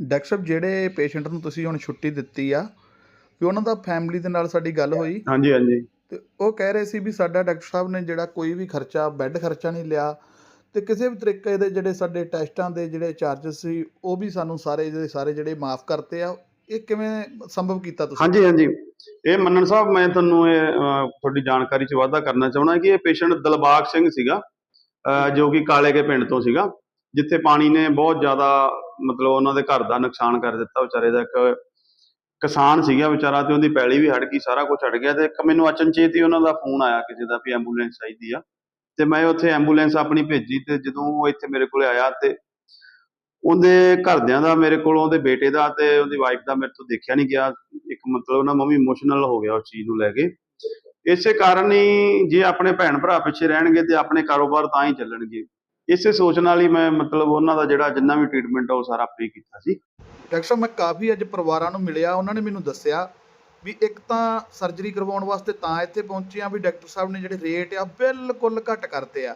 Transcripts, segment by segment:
Doctor ਸਾਹਿਬ ਜਿਹੜੇ patient ਨੂੰ ਤੁਸੀਂ ਹੁਣ ਛੁੱਟੀ ਦਿੱਤੀ ਆ ਵੀ ਉਹਨਾਂ ਦਾ ਫੈਮਿਲੀ ਦੇ ਨਾਲ ਸਾਡੀ ਗੱਲ ਹੋਈ। ਹਾਂਜੀ ਹਾਂਜੀ। ਤੇ ਉਹ ਕਹਿ ਰਹੇ ਸੀ ਵੀ ਸਾਡਾ ਡਾਕਟਰ ਸਾਹਿਬ ਨੇ ਜਿਹੜਾ ਕੋਈ ਵੀ ਖਰਚਾ ਬੈੱਡ ਖਰਚਾ ਨਹੀਂ ਲਿਆ। ਤੇ ਕਿਸੇ ਵੀ ਤਰੀਕੇ ਦੇ ਜਿਹੜੇ ਸਾਡੇ ਟੈਸਟਾਂ ਦੇ ਜਿਹੜੇ ਚਾਰजेस ਸੀ ਉਹ ਵੀ ਸਾਨੂੰ ਸਾਰੇ ਦੇ ਸਾਰੇ ਜਿਹੜੇ ਮਾਫ ਕਰਤੇ ਆ। ਇਹ ਕਿਵੇਂ ਸੰਭਵ ਕੀਤਾ ਤੁਸੀਂ? ਹਾਂਜੀ ਹਾਂਜੀ। ਇਹ ਮੰਨਣ ਸਾਹਿਬ ਮੈਂ ਤੁਹਾਨੂੰ ਇਹ ਤੁਹਾਡੀ ਜਾਣਕਾਰੀ 'ਚ ਵਾਅਦਾ ਕਰਨਾ ਚਾਹੁੰਦਾ ਕਿ ਇਹ ਪੇਸ਼ੈਂਟ ਦਿਲਬਾਗ ਸਿੰਘ ਸੀਗਾ ਜੋ ਕਿ ਕਾਲੇ ਕੇ ਪਿੰਡ ਤੋਂ ਸੀਗਾ ਜਿੱਥੇ ਪਾਣੀ ਨੇ ਬਹੁਤ ਜ਼ਿਆਦਾ ਮਤਲਬ ਉਹਨਾਂ ਦੇ ਘਰ ਦਾ ਨੁਕਸਾਨ ਕਰ ਦਿੱਤਾ ਵਿਚਾਰੇ ਦਾ। ਇੱਕ ਕਿਸਾਨ ਸੀਗਾ ਵਿਚਾਰਾ ਤੇ ਉਹਦੀ ਪੈਲੀ ਵੀ ਹੜ ਗਈ, ਸਾਰਾ ਕੁਝ ਹੜ ਗਿਆ ਤੇ ਇੱਕ ਮੈਨੂੰ ਅਚਨਚੇਤ ਹੀ ਉਹਨਾਂ ਦਾ ਫੋਨ ਆਇਆ ਕਿਸੇ ਦਾ ਵੀ ਐਂਬੂਲੈਂਸ ਚਾਹੀਦੀ ਆ। ਤੇ ਮੈਂ ਉੱਥੇ ਐਂਬੂਲੈਂਸ ਆਪਣੀ ਭੇਜੀ ਤੇ ਜਦੋਂ ਉਹ ਇੱਥੇ ਮੇਰੇ ਕੋਲੇ ਆਇਆ ਤੇ ਉਹਦੇ ਘਰਦਿਆਂ ਦਾ, ਮੇਰੇ ਕੋਲ ਉਹਦੇ ਬੇਟੇ ਦਾ ਤੇ ਉਹਦੀ ਵਾਈਫ ਦਾ ਮੇਰੇ ਤੋਂ ਦੇਖਿਆ ਨਹੀਂ ਗਿਆ। ਇੱਕ ਮਤਲਬ ਨਾ ਮੰਮੀ ਇਮੋਸ਼ਨਲ ਹੋ ਗਿਆ ਉਸ ਚੀਜ਼ ਨੂੰ ਲੈ ਕੇ। ਇਸੇ ਕਾਰਨ ਹੀ ਜੇ ਆਪਣੇ ਭੈਣ ਭਰਾ ਪਿੱਛੇ ਰਹਿਣਗੇ ਤੇ ਆਪਣੇ ਕਾਰੋਬਾਰ ਤਾਂ ਹੀ ਚੱਲਣਗੇ। ਇਸੇ ਸੋਚ ਨਾਲ ਹੀ ਮੈਂ ਮਤਲਬ ਉਹਨਾਂ ਦਾ ਜਿਹੜਾ ਜਿੰਨਾ ਵੀ ਟ੍ਰੀਟਮੈਂਟ ਆ ਉਹ ਸਾਰਾ ਫ੍ਰੀ ਕੀਤਾ ਸੀ। ਡਾਕਟਰ ਸਾਹਿਬ ਮੈਂ ਕਾਫੀ ਅੱਜ ਪਰਿਵਾਰਾਂ ਨੂੰ ਮਿਲਿਆ ਉਹਨਾਂ ਨੇ ਮੈਨੂੰ ਦੱਸਿਆ ਵੀ ਇੱਕ ਤਾਂ ਸਰਜਰੀ ਕਰਵਾਉਣ ਵਾਸਤੇ ਤਾਂ ਇੱਥੇ ਪਹੁੰਚੇ ਆ ਵੀ ਡਾਕਟਰ ਸਾਹਿਬ ਨੇ ਜਿਹੜੇ ਰੇਟ ਆ ਬਿਲਕੁਲ ਘੱਟ ਕਰਤੇ ਆ।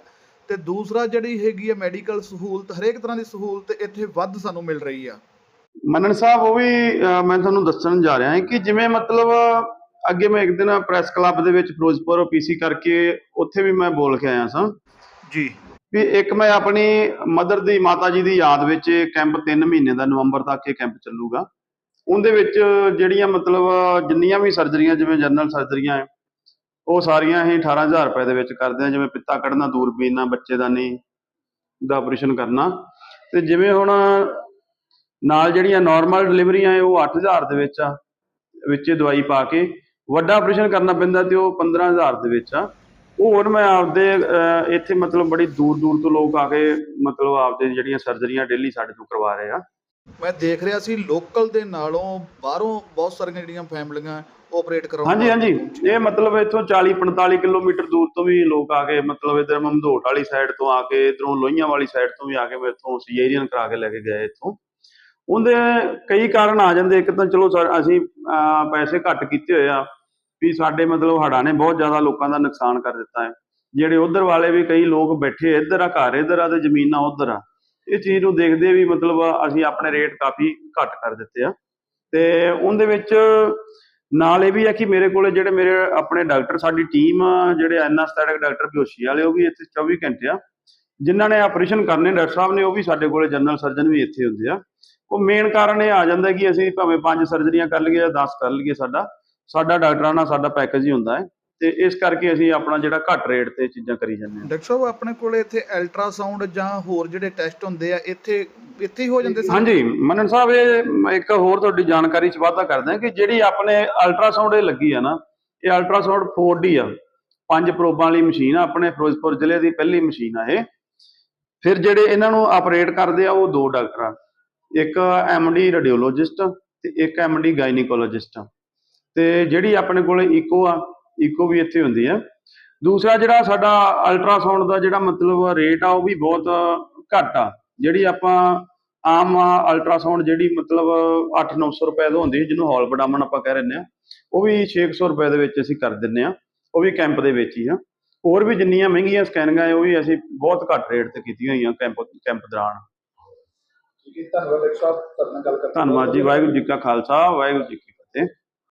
ਤੇ ਦੂਸਰਾ ਜਿਹੜੀ ਹੈਗੀ ਆ ਮੈਡੀਕਲ ਸਹੂਲਤ ਹਰੇਕ ਤਰ੍ਹਾਂ ਦੀ ਸਹੂਲਤ ਇੱਥੇ ਵੱਧ ਸਾਨੂੰ ਮਿਲ ਰਹੀ ਆ। ਮੰਨਣ ਸਾਹਿਬ ਉਹ ਵੀ ਮੈਂ ਤੁਹਾਨੂੰ ਦੱਸਣ ਜਾ ਰਿਹਾ ਹਾਂ ਕਿ ਜਿਵੇਂ ਮਤਲਬ ਅੱਗੇ ਮੈਂ ਇੱਕ ਦਿਨ ਪ੍ਰੈਸ ਕਲੱਬ ਦੇ ਵਿੱਚ ਫਿਰੋਜ਼ਪੁਰ ਪੀਸੀ ਕਰਕੇ ਉੱਥੇ ਵੀ ਮੈਂ ਬੋਲ ਕੇ ਆਇਆ ਸਾਂ। ਜੀ। ਵੀ ਇੱਕ ਮੈਂ ਆਪਣੀ ਮਦਰ ਦੀ, ਮਾਤਾ ਜੀ ਦੀ ਯਾਦ ਵਿੱਚ ਕੈਂਪ 3 ਮਹੀਨੇ ਦਾ, ਨਵੰਬਰ ਤੱਕ ਇਹ ਕੈਂਪ ਚੱਲੂਗਾ। ਉਹਦੇ ਵਿੱਚ ਜਿਹੜੀਆਂ ਮਤਲਬ ਜਿੰਨੀਆਂ ਵੀ ਸਰਜਰੀਆਂ ਜਿਵੇਂ ਜਨਰਲ ਸਰਜਰੀਆਂ ਹੈ ਉਹ ਸਾਰੀਆਂ ਹੀ 18000 ਰੁਪਏ ਦੇ ਵਿੱਚ ਕਰਦੇ ਆ ਜਿਵੇਂ ਪਿੱਤਾ ਕੱਢਣਾ ਦੂਰਬੀਨ ਨਾਲ ਬੱਚੇਦਾਨੀ ਦਾ ਆਪਰੇਸ਼ਨ ਕਰਨਾ। ਤੇ ਜਿਵੇਂ ਹੁਣ ਨਾਲ ਜਿਹੜੀਆਂ ਨਾਰਮਲ ਡਿਲੀਵਰੀਆਂ ਹੈ ਉਹ 8000 ਦੇ ਵਿੱਚ ਆ, ਵਿੱਚ ਦਵਾਈ ਪਾ ਕੇ। ਵੱਡਾ ਆਪਰੇਸ਼ਨ ਕਰਨਾ ਪੈਂਦਾ ਤੇ ਉਹ 15000 ਦੇ ਵਿੱਚ ਆ। ਹੁਣ ਮੈਂ ਆਪਦੇ ਅਹ, ਇੱਥੇ ਮਤਲਬ ਬੜੀ ਦੂਰ ਦੂਰ ਤੋਂ ਲੋਕ ਆ ਕੇ ਮਤਲਬ ਆਪਦੇ ਜਿਹੜੀਆਂ ਸਰਜਰੀਆਂ ਡੇਲੀ ਸਾਡੇ ਤੋਂ ਕਰਵਾ ਰਹੇ ਆ। ਮੈਂ ਦੇਖ ਰਿਹਾ ਸੀ ਲੋਕਲ ਦੇ ਨਾਲੋਂ ਬਾਹਰੋਂ ਬਹੁਤ ਸਾਰੀਆਂ ਜਿਹੜੀਆਂ ਫੈਮਲੀਆਂ ਆਪਰੇਟ ਕਰਾਉਣ ਹਾਂਜੀ ਹਾਂਜੀ। ਇਹ ਮਤਲਬ ਇੱਥੋਂ 40 45 ਕਿਲੋਮੀਟਰ ਦੂਰ ਤੋਂ ਵੀ ਲੋਕ ਆ ਕੇ ਮਤਲਬ ਇਧਰ ਮਮਦੋਟ ਵਾਲੀ ਸਾਈਡ ਤੋਂ ਆ ਕੇ ਇਧਰੋਂ ਲੋਹੀਆਂ ਵਾਲੀ ਸਾਈਡ ਤੋਂ ਵੀ ਆ ਕੇ ਮੇਰੇ ਤੋਂ ਸੀਜੇਰੀਅਨ ਕਰਾ ਕੇ ਲੈ ਕੇ ਗਏ ਇੱਥੋਂ। ਉਹਦੇ ਕਈ ਕਾਰਨ ਆ ਜਾਂਦੇ। ਇੱਕ ਤਾਂ ਚਲੋ ਸਾ- ਅਸੀਂ ਅਹ, ਪੈਸੇ ਘੱਟ ਕੀਤੇ ਹੋਏ ਆ। ਵੀ ਸਾਡੇ ਮਤਲਬ ਹੜ੍ਹਾਂ ਨੇ ਬਹੁਤ ਜ਼ਿਆਦਾ ਲੋਕਾਂ ਦਾ ਨੁਕਸਾਨ ਕਰ ਦਿੱਤਾ ਹੈ। ਜਿਹੜੇ ਉਧਰ ਵਾਲੇ ਵੀ ਕਈ ਲੋਕ ਬੈਠੇ ਇੱਧਰ ਆ, ਘਰ ਇੱਧਰ ਆ ਤੇ ਜ਼ਮੀਨਾਂ ਉਧਰ ਆ। ਇਹ ਚੀਜ਼ ਨੂੰ ਦੇਖਦੇ ਵੀ ਮਤਲਬ ਅਸੀਂ ਆਪਣੇ ਰੇਟ ਕਾਫੀ ਘੱਟ ਕਰ ਦਿੱਤੇ ਆ। ਤੇ ਉਹਦੇ ਵਿੱਚ ਨਾਲ ਇਹ ਵੀ ਹੈ ਕਿ ਮੇਰੇ ਕੋਲੇ ਜਿਹੜੇ ਮੇਰੇ ਆਪਣੇ ਡਾਕਟਰ, ਸਾਡੀ ਟੀਮ ਜਿਹੜੇ ਐਨਾਸਥੈਟਿਕ ਡਾਕਟਰ ਬੇਹੋਸ਼ੀ ਵਾਲੇ, ਉਹ ਵੀ ਇੱਥੇ 24 ਘੰਟੇ ਆ। ਜਿਨ੍ਹਾਂ ਨੇ ਆਪਰੇਸ਼ਨ ਕਰਨੇ, ਡਾਕਟਰ ਸਾਹਿਬ ਨੇ, ਉਹ ਵੀ ਸਾਡੇ ਕੋਲੇ ਜਨਰਲ ਸਰਜਨ ਵੀ ਇੱਥੇ ਹੁੰਦੇ ਆ। ਉਹ ਮੇਨ ਕਾਰਨ ਇਹ ਆ ਜਾਂਦਾ ਕਿ ਅਸੀਂ ਭਾਵੇਂ ਪੰਜ ਸਰਜਰੀਆਂ ਕਰ ਲਈਏ ਜਾਂ 10 ਕਰ ਲਈਏ ਸਾਡਾ। ਸਾਡਾ ਡਾਕਟਰਾਂ ਨਾਲ ਸਾਡਾ ਪੈਕੇਜ ਹੀ ਹੁੰਦਾ ਹੈ ਤੇ ਇਸ ਕਰਕੇ ਅਸੀਂ ਆਪਣਾ ਜਿਹੜਾ ਘੱਟ ਰੇਟ ਤੇ ਚੀਜ਼ਾਂ ਕਰੀ ਜਾਂਦੇ ਹਾਂ। ਡਾਕਟਰ ਸਾਹਿਬ ਆਪਣੇ ਕੋਲੇ ਇੱਥੇ ਅਲਟਰਾਸਾਊਂਡ ਜਾਂ ਹੋਰ ਜਿਹੜੇ ਟੈਸਟ ਹੁੰਦੇ ਆ ਇੱਥੇ ਇੱਥੇ ਹੀ ਹੋ ਜਾਂਦੇ? ਹਾਂਜੀ ਮੰਨਣ ਸਾਹਿਬ ਇਹ ਇੱਕ ਹੋਰ ਤੁਹਾਡੀ ਜਾਣਕਾਰੀ ਚ ਵਾਧਾ ਕਰਦੇ ਹਾਂ ਕਿ ਜਿਹੜੀ ਆਪਣੇ ਅਲਟਰਾਸਾਊਂਡ ਇਹ ਲੱਗੀ ਆ ਨਾ ਇਹ ਅਲਟਰਾਸਾਊਂਡ 4D ਆ। ਪੰਜ ਪ੍ਰੋਬਾਂ ਵਾਲੀ ਮਸ਼ੀਨ ਆ ਆਪਣੇ ਫਿਰੋਜ਼ਪੁਰ ਜ਼ਿਲ੍ਹੇ ਦੀ ਪਹਿਲੀ ਮਸ਼ੀਨ ਆ ਇਹ। ਫਿਰ ਜਿਹੜੇ ਇਹਨਾਂ ਨੂੰ ਆਪਰੇਟ ਕਰਦੇ ਆ ਉਹ ਦੋ ਡਾਕਟਰ। ਆ ਇੱਕ ਐਮਡੀ ਰੇਡੀਓਲੋਜਿਸਟ ਤੇ ਇੱਕ ਐਮਡੀ ਗਾਇਨੀਕੋਲੋਜਿਸਟ ਤੇ ਜਿਹੜੀ ਆਪਣੇ ਕੋਲੇ ਇਕੋ ਆ ਇਕੋ ਵੀ ਇੱਥੇ ਹੁੰਦੀ ਆ। ਦੂਸਰਾ ਜਿਹੜਾ ਸਾਡਾ ਅਲਟਰਾਸਾਊਂਡ ਦਾ ਜਿਹੜਾ ਮਤਲਬ ਰੇਟ ਆ ਉਹ ਵੀ ਬਹੁਤ ਘੱਟ ਆ। ਜਿਹੜੀ ਆਪਾਂ ਆਮ ਅਲਟਰਾਸਾਊਂਡ ਜਿਹੜੀ ਮਤਲਬ 8-900 ਰੁਪਏ ਦਾ ਹੁੰਦੀ ਜਿਹਨੂੰ ਹੌਲ ਬਡਾਮਣ ਆਪਾਂ ਕਹਿ ਰਹੇ ਆ ਉਹ ਵੀ 600 ਰੁਪਏ ਦੇ ਵਿੱਚ ਅਸੀਂ ਕਰ ਦਿੰਨੇ ਆ। ਉਹ ਵੀ ਕੈਂਪ ਦੇ ਵਿੱਚ ਹੀ ਆ। ਹੋਰ ਵੀ ਜਿੰਨੀਆਂ ਮਹਿੰਗੀਆਂ ਸਕੈਨਿੰਗਾਂ ਉਹ ਵੀ ਅਸੀਂ ਬਹੁਤ ਘੱਟ ਰੇਟ ਤੇ ਕੀਤੀਆਂ ਹੋਈਆਂ ਕੈਂਪ ਕੈਂਪ ਦੌਰਾਨ। ਧੰਨਵਾਦ ਜੀ ਵਾਹਿਗੁਰੂ ਜੀ ਕਾ ਖਾਲਸਾ ਵਾਹਿਗੁਰੂ ਜੀ ਕੀ ਫਤਿਹ।